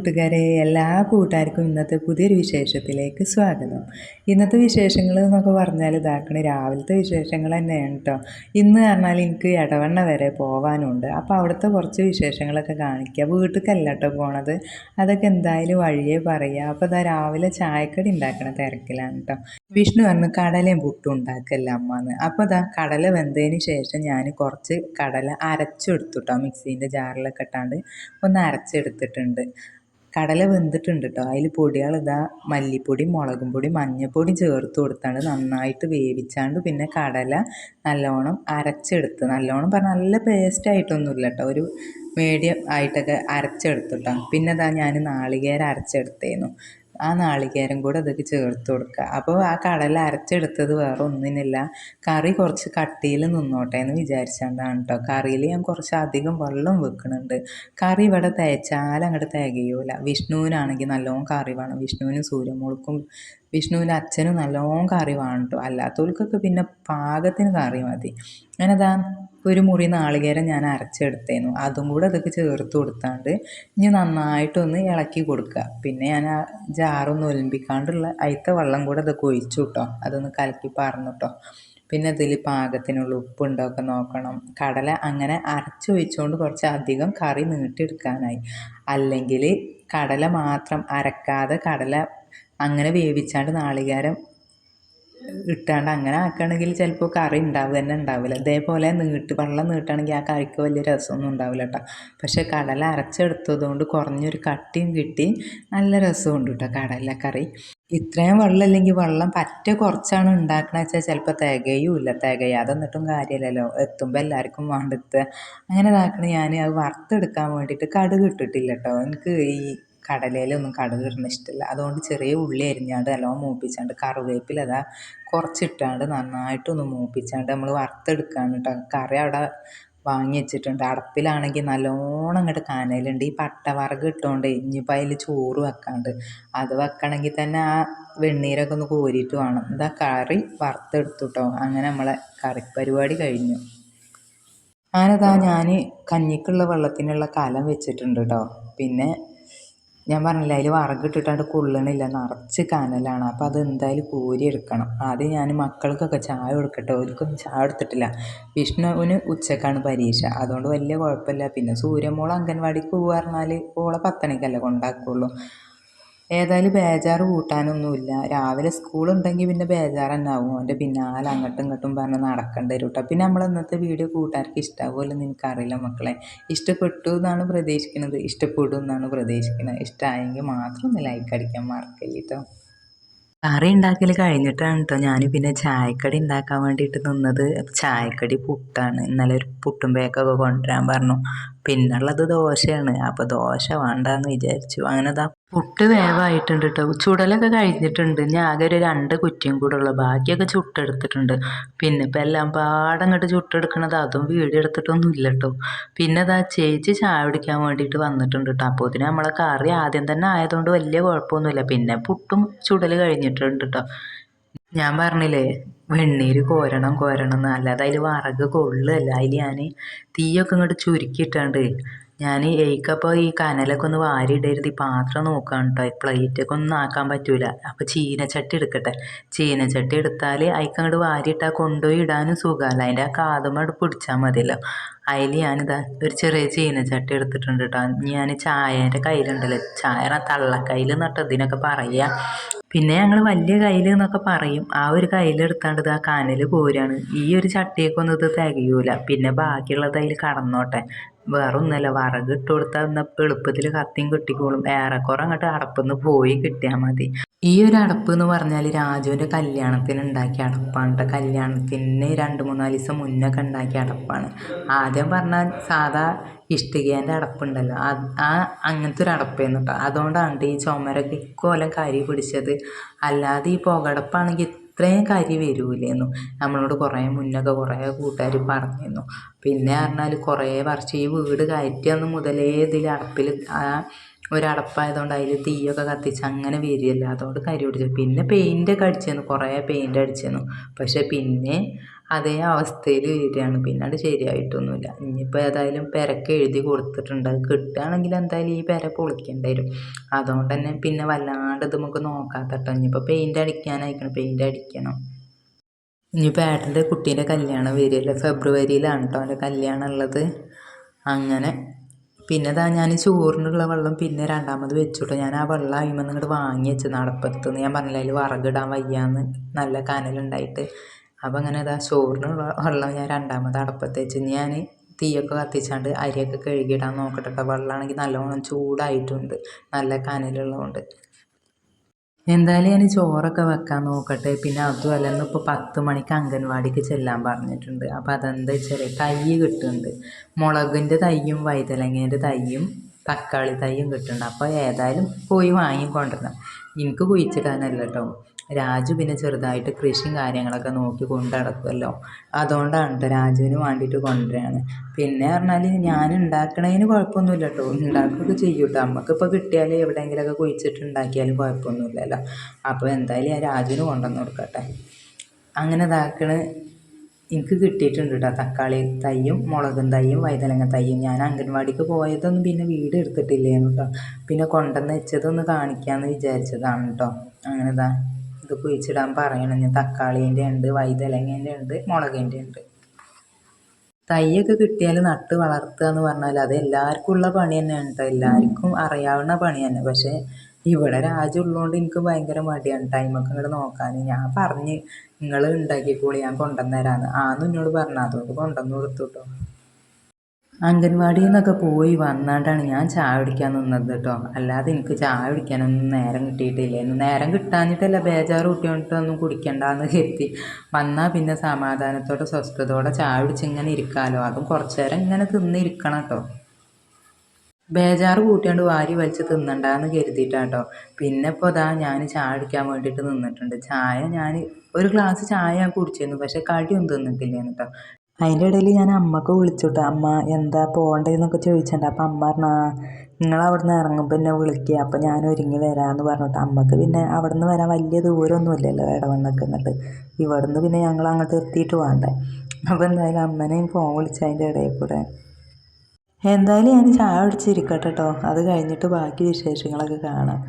കൂട്ടുകാരെ എല്ലാ കൂട്ടുകാർക്കും ഇന്നത്തെ പുതിയൊരു വിശേഷത്തിലേക്ക് സ്വാഗതം. ഇന്നത്തെ വിശേഷങ്ങൾ എന്നൊക്കെ പറഞ്ഞാൽ ഇതാക്കണ രാവിലത്തെ വിശേഷങ്ങൾ തന്നെയാണ് കേട്ടോ ഇന്ന് പറഞ്ഞാൽ എനിക്ക് ഇടവണ്ണ വരെ പോകാനുണ്ട് അപ്പോൾ അവിടുത്തെ കുറച്ച് വിശേഷങ്ങളൊക്കെ കാണിക്കുക വീട്ടിലേക്കല്ല കേട്ടോ പോണത്. അതൊക്കെ എന്തായാലും വഴിയേ പറയുക അപ്പോൾ ഇതാ രാവിലെ ചായക്കടി ഉണ്ടാക്കണ തിരക്കിലാണ് കേട്ടോ വിഷ്ണു പറഞ്ഞു കടലയും പുട്ടും ഉണ്ടാക്കല്ല അമ്മന്ന്. അപ്പോൾ ഇതാ കടല വെന്തതിന് ശേഷം ഞാൻ കുറച്ച് കടല അരച്ചെടുത്തു കേട്ടോ മിക്സീന്റെ ജാറിലൊക്കെ ഇട്ടാണ്ട്. ഒന്ന് അരച്ചെടുത്തിട്ടുണ്ട്. കടല വെന്തിട്ടുണ്ട് കേട്ടോ അതിൽ പൊടികൾ ഇതാ മല്ലിപ്പൊടി മുളകും പൊടി മഞ്ഞൾപ്പൊടി ചേർത്ത് കൊടുത്താണ്ട് നന്നായിട്ട് വേവിച്ചാണ്ട് പിന്നെ കടല നല്ലോണം അരച്ചെടുത്ത് നല്ലോണം പറഞ്ഞാൽ നല്ല പേസ്റ്റ് ആയിട്ടൊന്നുമില്ല കേട്ടോ ഒരു മീഡിയം ആയിട്ടൊക്കെ അരച്ചെടുത്തിട്ടോ പിന്നെ ഇതാ ഞാൻ നാളികേരം അരച്ചെടുത്തേന്നു ആ നാളികേരം കൂടെ അതൊക്കെ ചേർത്ത് കൊടുക്കുക. അപ്പോൾ ആ കടല അരച്ചെടുത്തത് വേറെ ഒന്നിനില്ല. കറി കുറച്ച് കട്ടിയിൽ നിന്നോട്ടെ എന്ന് വിചാരിച്ചുകൊണ്ടാണ് കേട്ടോ. കറിയിൽ ഞാൻ കുറച്ച് അധികം വെള്ളം വെക്കുന്നുണ്ട്. കറി ഇവിടെ തേച്ചാൽ അങ്ങോട്ട് തികയൂല. വിഷ്ണുവിനാണെങ്കിൽ നല്ലോണം കറി വേണം. വിഷ്ണുവിനും സൂര്യമോൾക്കും വിഷ്ണുവിന്റെ അച്ഛനും നല്ലോണം കറി വേണം കേട്ടോ. അല്ലാത്തവർക്കൊക്കെ പിന്നെ പാകത്തിന് കറി മതി. ദാ ഒരു മുറി നാളികേരം ഞാൻ അരച്ചെടുത്തേനു. അതും കൂടെ അതൊക്കെ ചേർത്ത് കൊടുത്താണ്ട് ഇനി നന്നായിട്ടൊന്ന് ഇളക്കി കൊടുക്കുക പിന്നെ ഞാൻ ആ ജാറൊന്ന് ഒലിമ്പിക്കാണ്ടുള്ള അയിത്ത വെള്ളം കൂടെ അതൊക്കെ ഒഴിച്ചു കേട്ടോ അതൊന്ന് കലക്കി പറഞ്ഞു കേട്ടോ പിന്നെ അതിൽ പാകത്തിനുള്ള ഉപ്പുണ്ടൊക്കെ നോക്കണം. കടല അങ്ങനെ അരച്ചൊഴിച്ചുകൊണ്ട് കുറച്ച് അധികം കറി നീട്ടിയെടുക്കാനായി. അല്ലെങ്കിൽ കടല മാത്രം അരക്കാതെ കടല അങ്ങനെ വേവിച്ചാണ്ട് നാളികേരം ഇട്ടാണ്ട് അങ്ങനെ ആക്കുകയാണെങ്കിൽ ചിലപ്പോൾ കറി ഉണ്ടാവുക തന്നെ ഉണ്ടാവില്ല ഇതേപോലെ നീട്ട് വെള്ളം നീട്ടുകയാണെങ്കിൽ ആ കറിക്ക് വലിയ രസമൊന്നും ഉണ്ടാവില്ല കേട്ടോ പക്ഷേ കടല അരച്ചെടുത്തതുകൊണ്ട് കുറഞ്ഞൊരു കട്ടിയും കിട്ടി നല്ല രസമുണ്ട് കേട്ടോ കടലക്കറി. ഇത്രയും വെള്ളം ഇല്ലെങ്കിൽ വെള്ളം പറ്റ കുറച്ചാണ് ഉണ്ടാക്കണ വെച്ചാൽ ചിലപ്പോൾ തികയുമില്ല തികയാതെ എന്നിട്ടും കാര്യമില്ലല്ലോ. എത്തുമ്പോൾ എല്ലാവർക്കും വേണ്ടെത്തുക അങ്ങനെ ഇതാക്കണ ഞാൻ അത് വറുത്തെടുക്കാൻ വേണ്ടിയിട്ട് കടുക് ഇട്ടിട്ടില്ല കേട്ടോ എനിക്ക് ഈ കടലയിലൊന്നും കടുക് ഇടുന്ന ഇഷ്ടമില്ല അതുകൊണ്ട് ചെറിയ ഉള്ളി അരിഞ്ഞാണ്ട് നല്ലോണം മൂപ്പിച്ചാണ്ട് കറിവേപ്പില അതാ കുറച്ചിട്ടാണ്ട് നന്നായിട്ടൊന്ന് മൂപ്പിച്ചാണ്ട് നമ്മൾ വറുത്തെടുക്കുകയാണ് കേട്ടോ കറി അവിടെ വാങ്ങി വെച്ചിട്ടുണ്ട്. അടപ്പിലാണെങ്കിൽ നല്ലോണം അങ്ങോട്ട് കനലുണ്ട്. ഈ പട്ടവറക് ഇട്ടുകൊണ്ട് ഇനിയിപ്പോൾ അതിൽ ചോറ് വെക്കാണ്ട്. അത് വെക്കണമെങ്കിൽ തന്നെ ആ വെണ്ണീരൊക്കെ ഒന്ന് കോരിയിട്ട് വേണം. എന്താ കറി വറുത്തെടുത്തു കേട്ടോ അങ്ങനെ നമ്മളെ കറി പരിപാടി കഴിഞ്ഞു. അങ്ങനെതാ ഞാൻ കഞ്ഞിക്കുള്ള വെള്ളത്തിനുള്ള കലം വെച്ചിട്ടുണ്ട് കേട്ടോ പിന്നെ ഞാൻ പറഞ്ഞില്ല അതിൽ വറകിട്ടിട്ടാണ്ട് കൊള്ളണില്ല നിറച്ച് കനലാണ്. അപ്പം അത് എന്തായാലും കോരി എടുക്കണം. ആദ്യം ഞാൻ മക്കൾക്കൊക്കെ ചായ കൊടുക്കട്ടെ ഓർക്കൊന്നും ചായ എടുത്തിട്ടില്ല വിഷ്ണുവിന് ഉച്ചക്കാണ് പരീക്ഷ. അതുകൊണ്ട് വലിയ കുഴപ്പമില്ല. പിന്നെ സൂര്യമോൾ അംഗൻവാടിക്ക് പോകുക പറഞ്ഞാൽ ഓളെ പത്തണിക്കല്ലേ കൊണ്ടാക്കുള്ളൂ. ഏതായാലും ബേജാറ് കൂട്ടാനൊന്നുമില്ല. രാവിലെ സ്കൂളുണ്ടെങ്കിൽ പിന്നെ ബേജാറ് തന്നെ ആവും അവന്റെ പിന്നാലെ അങ്ങോട്ടും ഇങ്ങോട്ടും പറഞ്ഞ് നടക്കേണ്ടി വരും കേട്ടോ പിന്നെ നമ്മൾ ഇന്നത്തെ വീഡിയോ കൂട്ടുകാർക്ക് ഇഷ്ടാവുമല്ലോ എന്ന് എനിക്കറിയില്ല മക്കളെ. ഇഷ്ടപ്പെട്ടു എന്നാണ് പ്രതീക്ഷിക്കുന്നത്. ഇഷ്ടപ്പെടും എന്നാണ് പ്രതീക്ഷിക്കുന്നത്. ഇഷ്ടമായെങ്കിൽ മാത്രം ഒന്ന് ലൈക്ക് അടിക്കാൻ മറക്കല്ല കേട്ടോ കറി ഉണ്ടാക്കൽ കഴിഞ്ഞിട്ടാണ് കേട്ടോ ഞാൻ പിന്നെ ചായക്കടി ഉണ്ടാക്കാൻ വേണ്ടിയിട്ട് നിന്നത്. ചായക്കടി പുട്ടാണ്. ഇന്നലെ ഒരു പുട്ടും ബേക്കൊക്കെ കൊണ്ടുവരാൻ പറഞ്ഞു. പിന്നുള്ളത് ദോശയാണ്. അപ്പോൾ ദോശ വേണ്ടാന്ന് വിചാരിച്ചു. അങ്ങനെ പുട്ട് വേവായിട്ടുണ്ട് കേട്ടോ ചുടലൊക്കെ കഴിഞ്ഞിട്ടുണ്ട്. ഞാൻ ആകെ ഒരു രണ്ട് കുറ്റിയും കൂടെ ഉള്ളു. ബാക്കിയൊക്കെ ചുട്ടെടുത്തിട്ടുണ്ട്. പിന്നെ ഇപ്പം എല്ലാം പാടങ്ങോട്ട് ചുട്ടെടുക്കണത് അതും വീഡിയോ എടുത്തിട്ടൊന്നും ഇല്ല കേട്ടോ പിന്നെ അതാ ചേച്ചി ചായ കുടിക്കാൻ വേണ്ടിയിട്ട് വന്നിട്ടുണ്ട് കേട്ടോ അപ്പോൾ ഇതിന് നമ്മളെ കറി ആദ്യം തന്നെ ആയതുകൊണ്ട് വലിയ കുഴപ്പമൊന്നുമില്ല. പിന്നെ പുട്ടും ചുടൽ കഴിഞ്ഞിട്ടുണ്ട് കേട്ടോ ഞാൻ പറഞ്ഞില്ലേ വെണ്ണീര് കോരണം കോരണം എന്ന്. അല്ലാതെ അതിൽ വറക് കൊള്ളുകയല്ല. അതിൽ ഞാൻ തീയൊക്കെ ഇങ്ങോട്ട് ചുരുക്കിയിട്ടാണ്ട് ഞാൻ എനിക്കപ്പോൾ ഈ കനലൊക്കെ ഒന്ന് വാരിയിടരുത്. ഈ പാത്രം നോക്കാം കേട്ടോ പ്ലേറ്റൊക്കെ ഒന്നും ആക്കാൻ പറ്റൂല. അപ്പോൾ ചീനച്ചട്ടി എടുക്കട്ടെ. ചീനച്ചട്ടി എടുത്താൽ അതിക്ക് അങ്ങോട്ട് വാരിയിട്ടാൽ കൊണ്ടുപോയി ഇടാനും സുഖമല്ല അതിന്റെ ആ കാതുമ്മ പിടിച്ചാൽ മതിയല്ലോ. അതിൽ ഞാനിതാ ഒരു ചെറിയ ചീനച്ചട്ടി എടുത്തിട്ടുണ്ട് കേട്ടോ ഞാൻ ചായേന്റെ കയ്യിലുണ്ടല്ലോ. ചായ തള്ളക്കയ്യിൽ എന്നിട്ട് ഇതിനൊക്കെ പറയുക പിന്നെ ഞങ്ങൾ വലിയ കയ്യിൽ എന്നൊക്കെ പറയും. ആ ഒരു കയ്യിലെടുത്താണ്ട് ഇത് ആ കനൽ പോരാണ്. ഈ ഒരു ചട്ടിയൊക്കെ ഒന്നും ഇത് തികയൂല. പിന്നെ ബാക്കിയുള്ളത് അതിൽ കടന്നോട്ടെ. വേറെ ഒന്നുമല്ല. വിറക് ഇട്ട് കൊടുത്താൽ എന്നാൽ എളുപ്പത്തിൽ കത്തിയും കിട്ടിക്കോളും. ഏറെക്കുറെ അങ്ങോട്ട് അടപ്പിന്ന് പോയി കിട്ടിയാൽ മതി. ഈ ഒരു അടപ്പ് എന്ന് പറഞ്ഞാൽ രാജുവിന്റെ കല്യാണത്തിന് ഉണ്ടാക്കിയ അടപ്പാണ് കല്യാണത്തിന് രണ്ട് മൂന്നാൽ ദിവസം മുന്നൊക്കെ ഉണ്ടാക്കിയ അടപ്പാണ്. ആദ്യം പറഞ്ഞാൽ സാധാ ഇഷ്ടികേന്റെ അടപ്പുണ്ടല്ലോ. ആ അങ്ങനത്തെ ഒരു അടപ്പായിരുന്നു കേട്ടോ അതുകൊണ്ടാണ് ഈ ചുമരൊക്കെ ഇക്കോലം കരി പിടിച്ചത്. അല്ലാതെ ഈ പുകടപ്പാണെങ്കിൽ ഇത്രയും കരി വരൂലേന്നു. നമ്മളോട് കുറേ മുന്നൊക്കെ കുറേ കൂട്ടുകാർ പറഞ്ഞിരുന്നു. പിന്നെ പറഞ്ഞാൽ കുറേ വർഷം ഈ വീട് കയറ്റിയന്ന് മുതലേ ഇതിൽ അടപ്പിൽ ആ ഒരടപ്പായതുകൊണ്ട് അതിൽ തീയൊക്കെ കത്തിച്ച് അങ്ങനെ വരികയല്ല. അതുകൊണ്ട് കരി പിടിച്ചു. പിന്നെ പെയിന്റൊക്കെ അടിച്ചിരുന്നു കുറേ പെയിന്റ് അടിച്ചിരുന്നു പക്ഷേ പിന്നെ അതേ അവസ്ഥയിൽ വരികയാണ്. പിന്നെ അത് ശരിയായിട്ടൊന്നുമില്ല. ഇനിയിപ്പോൾ ഏതായാലും പെരക്ക് എഴുതി കൊടുത്തിട്ടുണ്ട്. കിട്ടുകയാണെങ്കിൽ എന്തായാലും ഈ പെര പൊളിക്കേണ്ടി വരും. അതുകൊണ്ട് തന്നെ പിന്നെ വല്ലാണ്ട് ഇത് നമുക്ക് നോക്കാത്തട്ടോ ഇനിയിപ്പോൾ പെയിന്റ് അടിക്കാനായിരിക്കണം. പെയിന്റ് അടിക്കണം. ഇനിയിപ്പോൾ ഏട്ടന്റെ കുട്ടീന്റെ കല്യാണം വരികയല്ലേ? ഫെബ്രുവരിയിലാണ് കേട്ടോ അവന്റെ കല്യാണം ഉള്ളത്. അങ്ങനെ. പിന്നെ ഇതാ ഞാൻ ചോറിനുള്ള വെള്ളം പിന്നെ രണ്ടാമത് വെച്ചുട്ടോ. ഞാൻ ആ വെള്ളം അതിന്മേൽ നിന്ന് ഇങ്ങോട്ട് വാങ്ങി വെച്ചത് നടപ്പത്തുനിന്ന് ഞാൻ പറഞ്ഞില്ല അതിൽ വറകിടാൻ വയ്യാന്ന്. നല്ല കനലുണ്ടായിട്ട്. അപ്പോൾ അങ്ങനെ ഇതാ ചോറിനുള്ള വെള്ളം ഞാൻ രണ്ടാമത് അടുപ്പത്ത് വെച്ച് ഞാൻ തീയൊക്കെ കത്തിച്ചാണ്ട് അരിയൊക്കെ കഴുകിയിടാൻ നോക്കട്ടെ കേട്ടോ വെള്ളമാണെങ്കിൽ നല്ലോണം ചൂടായിട്ടുണ്ട്. നല്ല കനലുള്ളതുകൊണ്ട് എന്തായാലും ഞാൻ ചോറൊക്കെ വെക്കാൻ നോക്കട്ടെ. പിന്നെ അതുമല്ല ഇന്നിപ്പോൾ പത്ത് മണിക്ക് അംഗൻവാടിക്ക് ചെല്ലാൻ പറഞ്ഞിട്ടുണ്ട്. അപ്പോൾ അതെന്താ വെച്ചാൽ തൈ കിട്ടുന്നുണ്ട്. മുളകിന്റെ തൈയും വൈതലങ്ങേന്റെ തൈയും തക്കാളി തൈയും കിട്ടുന്നുണ്ട്. അപ്പോൾ ഏതായാലും പോയി വാങ്ങി കൊണ്ടുവരണം എനിക്ക് കുഴിച്ചിടാനല്ല കേട്ടോ രാജു പിന്നെ ചെറുതായിട്ട് കൃഷിയും കാര്യങ്ങളൊക്കെ നോക്കി കൊണ്ട് നടക്കുമല്ലോ അതുകൊണ്ടാണ് കേട്ടോ രാജുവിന് വേണ്ടിയിട്ട് കൊണ്ടുവരികയാണ് പിന്നെ പറഞ്ഞാൽ ഞാൻ ഉണ്ടാക്കണതിന് കുഴപ്പമൊന്നുമില്ല കേട്ടോ ഉണ്ടാക്കുകയൊക്കെ ചെയ്യും കേട്ടോ നമുക്കിപ്പോൾ കിട്ടിയാൽ എവിടെയെങ്കിലുമൊക്കെ കുഴിച്ചിട്ട് ഉണ്ടാക്കിയാലും കുഴപ്പമൊന്നുമില്ലല്ലോ. അപ്പോൾ എന്തായാലും ഞാൻ രാജുവിന് കൊണ്ടുവന്ന് കൊടുക്കട്ടെ. അങ്ങനെ ഇതാക്കണ. എനിക്ക് കിട്ടിയിട്ടുണ്ട് കേട്ടോ തക്കാളി തൈയും മുളകും തൈയും വൈതലങ്ങ തൈയും. ഞാൻ അംഗൻവാടിക്ക് പോയതൊന്നും പിന്നെ വീട് എടുത്തിട്ടില്ലേന്നു കേട്ടോ പിന്നെ കൊണ്ടുവന്ന് വെച്ചതൊന്ന് കാണിക്കാമെന്ന് വിചാരിച്ചതാണ് കേട്ടോ അങ്ങനെ ഇത് കുഴിച്ചിടാൻ പറയണം ഞാൻ തക്കാളീന്റെ ഉണ്ട് വൈതലങ്ങേന്റെ ഉണ്ട് മുളകിന്റെ ഉണ്ട്. തൈയൊക്കെ കിട്ടിയാൽ നട്ട് വളർത്തുക എന്ന് പറഞ്ഞാൽ അത് എല്ലാവർക്കും ഉള്ള പണി തന്നെയാണ് കേട്ടോ. എല്ലാവർക്കും അറിയാവുന്ന പണി തന്നെ. പക്ഷേ ഇവിടെ രാജ്യമുള്ളതുകൊണ്ട് എനിക്ക് ഭയങ്കര മടിയാണ് ടൈമൊക്കെ ഇങ്ങോട്ട് നോക്കാൻ. ഞാൻ പറഞ്ഞ് നിങ്ങൾ ഉണ്ടാക്കിക്കോളി ഞാൻ കൊണ്ടുവന്ന് തരാമെന്ന് ആന്ന് എന്നോട് പറഞ്ഞു. അതുകൊണ്ട് കൊണ്ടുവന്ന് കൊടുത്തു കേട്ടോ. അംഗൻവാടിയിൽ നിന്നൊക്കെ പോയി വന്നാണ്ടാണ് ഞാൻ ചായ കുടിക്കാൻ നിന്നത് കേട്ടോ അല്ലാതെ എനിക്ക് ചായ കുടിക്കാനൊന്നും നേരം കിട്ടിയിട്ടില്ല. നേരം കിട്ടാഞ്ഞിട്ടല്ല ബേജാറ് കുട്ടിയോട്ടൊന്നും കുടിക്കണ്ടെന്ന് കരുതി. വന്നാൽ പിന്നെ സമാധാനത്തോടെ സ്വസ്ഥതയോടെ ചായ കുടിച്ച് ഇങ്ങനെ ഇരിക്കാമല്ലോ അതും കുറച്ച് നേരം ഇങ്ങനെ തിന്നിരിക്കണം കേട്ടോ ബേജാറ് കൂട്ടിയാണ്ട് വാരി വലിച്ച് തിന്നണ്ടെന്ന് കരുതിയിട്ടാട്ടോ പിന്നെ ഇപ്പോൾ ഇതാ ഞാൻ ചായ കുടിക്കാൻ വേണ്ടിയിട്ട് നിന്നിട്ടുണ്ട്. ചായ ഞാൻ ഒരു ഗ്ലാസ് ചായ ഞാൻ കുടിച്ചിരുന്നു. പക്ഷേ കടിയൊന്നും തിന്നിട്ടില്ലായിരുന്നു കേട്ടോ അതിന്റെ ഇടയിൽ ഞാൻ അമ്മയ്ക്ക് വിളിച്ചു കേട്ടോ അമ്മ എന്താ പോകണ്ടേന്നൊക്കെ ചോദിച്ചിട്ടുണ്ട്. അപ്പം അമ്മ പറഞ്ഞാ നിങ്ങൾ അവിടെ നിന്ന് ഇറങ്ങുമ്പോൾ എന്നെ വിളിക്കുക അപ്പം ഞാൻ ഒരുങ്ങി വരാമെന്ന് പറഞ്ഞിട്ട് അമ്മയ്ക്ക് പിന്നെ അവിടെ നിന്ന് വരാൻ വലിയ ദൂരമൊന്നും ഇല്ലല്ലോ ഇടവണ്ണക്ക് എന്നിട്ട് ഇവിടെ നിന്ന് പിന്നെ ഞങ്ങൾ അങ്ങോട്ട് എത്തിയിട്ട് വേണ്ടേ. അപ്പോൾ എന്തായാലും അമ്മനെയും ഫോൺ വിളിച്ചു അതിന്റെ ഇടയിൽ കൂടെ. എന്തായാലും ഞാൻ ചായ അടിച്ചിരിക്കട്ടെ കേട്ടോ അത് കഴിഞ്ഞിട്ട് ബാക്കി വിശേഷങ്ങളൊക്കെ കാണാം.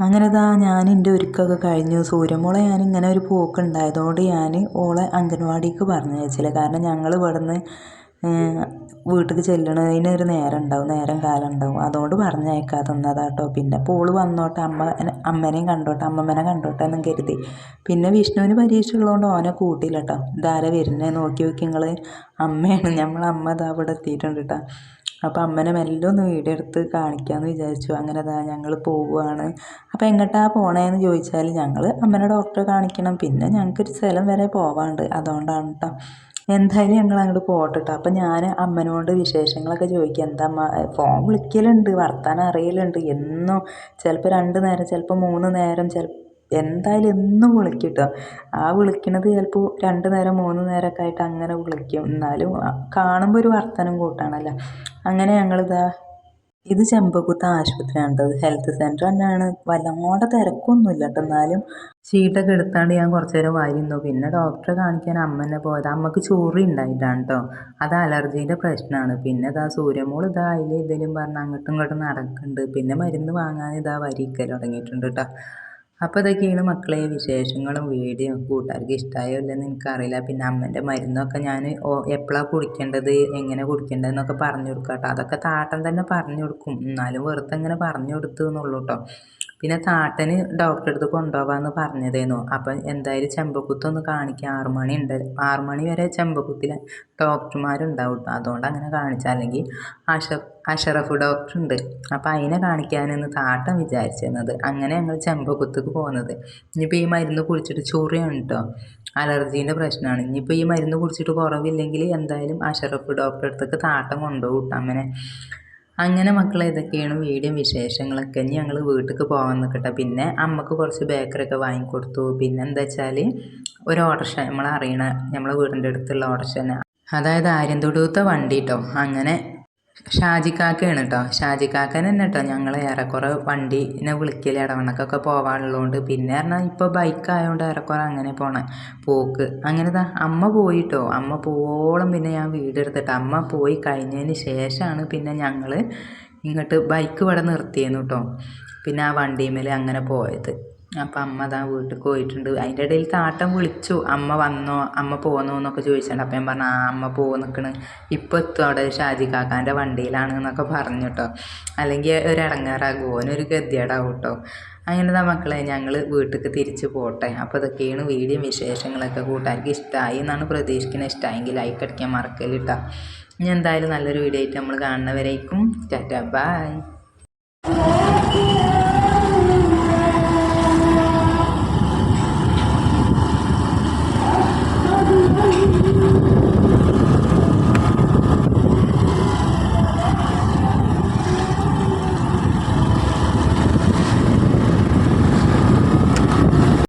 അങ്ങനെ ഇതാ ഞാൻ എന്റെ ഒരുക്കൊക്കെ കഴിഞ്ഞു. സൂര്യമോളെ ഞാൻ ഇങ്ങനെ ഒരു പോക്കുണ്ടായതുകൊണ്ട് ഞാൻ ഓളെ അംഗൻവാടിക്ക് പറഞ്ഞയച്ചില്ല. കാരണം ഞങ്ങൾ ഇവിടുന്ന് വീട്ടിലേക്ക് ചെല്ലണതിന് ഒരു നേരം ഉണ്ടാവും നേരം കാലം ഉണ്ടാവും അതുകൊണ്ട് പറഞ്ഞയക്കാതെ നിന്നതാട്ടോ പിന്നെ പോൾ വന്നോട്ടെ അമ്മ അമ്മേനെയും കണ്ടോട്ടെ അമ്മമ്മനെ കണ്ടോട്ടെ എന്നും കരുതി. പിന്നെ വിഷ്ണുവിന് പരീക്ഷ ഉള്ളതുകൊണ്ട് ഓനെ കൂട്ടിയില്ല കേട്ടോ ഇതാരെ വരുന്നത് നോക്കി നോക്കി നിങ്ങൾ അമ്മയാണ്. നമ്മളമ്മ ഇതാ അവിടെ എത്തിയിട്ടുണ്ട് കേട്ടോ അപ്പോൾ അമ്മനെ മെല്ലെ ഒന്ന് വീഡിയോ എടുത്ത് കാണിക്കാമെന്ന് വിചാരിച്ചു. അങ്ങനെ അതാ ഞങ്ങൾ പോവുകയാണ് അപ്പോൾ എങ്ങോട്ടാണ് പോണേന്ന് ചോദിച്ചാൽ ഞങ്ങൾ അമ്മനെ ഡോക്ടറെ കാണിക്കണം. പിന്നെ ഞങ്ങൾക്കൊരു സ്ഥലം വരെ പോവാണ്ട്. അതുകൊണ്ടാണ് കേട്ടോ എന്തായാലും ഞങ്ങൾ അങ്ങോട്ട് പോട്ടോ കേട്ടോ അപ്പം ഞാൻ അമ്മനോട് വിശേഷങ്ങളൊക്കെ ചോദിക്കുക എന്താ അമ്മ ഫോൺ വിളിക്കലുണ്ട് വർത്താനം അറിയലുണ്ട്. എന്നും ചിലപ്പോൾ രണ്ട് നേരം ചിലപ്പോൾ മൂന്ന് നേരം ചിലപ്പോൾ എന്തായാലും എന്നും വിളിക്കും കേട്ടോ ആ വിളിക്കണത് ചിലപ്പോൾ രണ്ട് നേരം മൂന്ന് നേരമൊക്കെ ആയിട്ട് അങ്ങനെ വിളിക്കും. എന്നാലും കാണുമ്പോൾ ഒരു വർത്തനം കൂട്ടാണല്ലോ. അങ്ങനെ ഞങ്ങളിതാ ഇത് ചെമ്പകുത്ത ആശുപത്രിയാണ് കേട്ടോ ഹെൽത്ത് സെന്റർ തന്നെയാണ്. വല്ലങ്ങോടെ തിരക്കൊന്നുമില്ല കേട്ടോ എന്നാലും ചീട്ടൊക്കെ എടുത്താണ്ട് ഞാൻ കുറച്ച് നേരം വായിരുന്നു പിന്നെ ഡോക്ടറെ കാണിക്കാൻ അമ്മനെ പോയത്. അമ്മയ്ക്ക് ചോറി ഉണ്ടായിട്ടാണ് കേട്ടോ അത് അലർജീന്റെ പ്രശ്നമാണ് പിന്നെ ഇതാ സൂര്യമോൾ ഇതാ അതിൽ ഇതിലും പറഞ്ഞ് അങ്ങോട്ടും ഇങ്ങോട്ടും നടക്കുന്നുണ്ട് പിന്നെ മരുന്ന് വാങ്ങാൻ ഇതാ വരിക്കൽ തുടങ്ങിയിട്ടുണ്ട് കേട്ടോ അപ്പോൾ ഇതൊക്കെയാണ് മക്കളെ വിശേഷങ്ങളും വീഡിയോ കൂട്ടുകാർക്ക് ഇഷ്ടമായോ ഇല്ലെന്ന് എനിക്കറിയില്ല. പിന്നെ അമ്മേന്റെ മരുന്നൊക്കെ ഞാൻ എപ്പോഴാണ് കുടിക്കേണ്ടത് എങ്ങനെ കുടിക്കേണ്ടതെന്നൊക്കെ പറഞ്ഞു കൊടുക്കാം കേട്ടോ അതൊക്കെ താട്ടൻ തന്നെ പറഞ്ഞു കൊടുക്കും. എന്നാലും വെറുതെ ഇങ്ങനെ പറഞ്ഞു കൊടുത്തു എന്നുള്ളൂ കേട്ടോ പിന്നെ താട്ടന് ഡോക്ടറെ അടുത്ത് കൊണ്ടുപോകാമെന്ന് പറഞ്ഞതേനു അപ്പം എന്തായാലും ചെമ്പക്കുത്തൊന്ന് കാണിക്കാം. ആറ് മണി ഉണ്ട്. ആറ് മണി വരെ ചെമ്പക്കുത്തിൽ ഡോക്ടർമാരുണ്ടാവും കേട്ടോ അതുകൊണ്ട് അങ്ങനെ കാണിച്ചാൽ അല്ലെങ്കിൽ അഷ അഷറഫ് ഡോക്ടർ ഉണ്ട്. അപ്പോൾ അതിനെ കാണിക്കാനെന്ന് താട്ടം വിചാരിച്ചിരുന്നത്. അങ്ങനെ ഞങ്ങൾ ചെമ്പക്കുത്തക്ക് പോകുന്നത് ഇനിയിപ്പോൾ ഈ മരുന്ന് കുടിച്ചിട്ട് ചൊറിയാണ് കേട്ടോ അലർജീന്റെ പ്രശ്നമാണ് ഇനിയിപ്പോൾ ഈ മരുന്ന് കുടിച്ചിട്ട് കുറവില്ലെങ്കിൽ എന്തായാലും അഷറഫ് ഡോക്ടറെ അടുത്തേക്ക് താട്ടം കൊണ്ടുപോകും കേട്ടോ അങ്ങനെ മക്കളെ ഇതൊക്കെയാണ് വീഡിയോ വിശേഷങ്ങളൊക്കെ. ഇനി ഞങ്ങൾ വീട്ടിലേക്ക് പോകാൻ നിൽക്കട്ടെ പിന്നെ അമ്മയ്ക്ക് കുറച്ച് ബേക്കറിയൊക്കെ വാങ്ങിക്കൊടുത്തു. പിന്നെ എന്താ വെച്ചാൽ ഒരു ഓട്ടർഷ നമ്മളറിയണ നമ്മളെ വീടിന്റെ അടുത്തുള്ള ഓട്ടർഷ അതായത് ആര്യന്തൊടുത്ത വണ്ടി കേട്ടോ അങ്ങനെ ഷാജിക്കാക്കയാണ് കേട്ടോ ഷാജിക്കാക്കൻ തന്നെ കേട്ടോ ഞങ്ങൾ ഏറെക്കുറെ വണ്ടീനെ വിളിക്കൽ ഇടവണക്കൊക്കെ പോകാനുള്ളതുകൊണ്ട് പിന്നെ പറഞ്ഞാൽ ഇപ്പോൾ ബൈക്ക് ആയതുകൊണ്ട് ഏറെക്കുറെ അങ്ങനെ പോണേ. പോക്ക്. അങ്ങനെ താ അമ്മ പോയിട്ടോ. അമ്മ പോവോളം പിന്നെ ഞാൻ വീടെടുത്തിട്ട്. അമ്മ പോയി കഴിഞ്ഞതിന് ശേഷമാണ് പിന്നെ ഞങ്ങൾ ഇങ്ങോട്ട് ബൈക്ക് ഇവിടെ നിർത്തിയെന്ന് കേട്ടോ പിന്നെ ആ വണ്ടിമേൽ അങ്ങനെ പോയത്. അപ്പം അമ്മ അതാ വീട്ടിൽ പോയിട്ടുണ്ട്. അതിന്റെ ഇടയിൽ താട്ടൻ വിളിച്ചു അമ്മ വന്നോ? അമ്മ പോന്നോ? എന്നൊക്കെ ചോദിച്ചിട്ടുണ്ട്. അപ്പം ഞാൻ പറഞ്ഞു ആ അമ്മ പോന്നിക്കണ്. നിൽക്കണ് ഇപ്പം എത്തും അവിടെ ഷാജി കാക്കാന്റെ വണ്ടിയിലാണ് എന്നൊക്കെ പറഞ്ഞു കേട്ടോ അല്ലെങ്കിൽ ഒരു ഇടങ്ങാറാകും. ഓനൊരു ഗതിയേടാവും കേട്ടോ അങ്ങനെ താ മക്കളെ ഞങ്ങൾ വീട്ടിലേക്ക് തിരിച്ച് പോട്ടെ. അപ്പോൾ ഇതൊക്കെയാണ് വീഡിയോ വിശേഷങ്ങളൊക്കെ കൂട്ടുകാർക്ക് ഇഷ്ടമായി എന്നാണ് പ്രതീക്ഷിക്കുന്നത് ഇഷ്ടമായെങ്കിൽ ലൈക്ക് അടിക്കാൻ മറക്കലിട്ടോ ഇനി എന്തായാലും നല്ലൊരു വീഡിയോ ആയിട്ട് നമ്മൾ കാണുന്നവരേക്കും. Tata bye.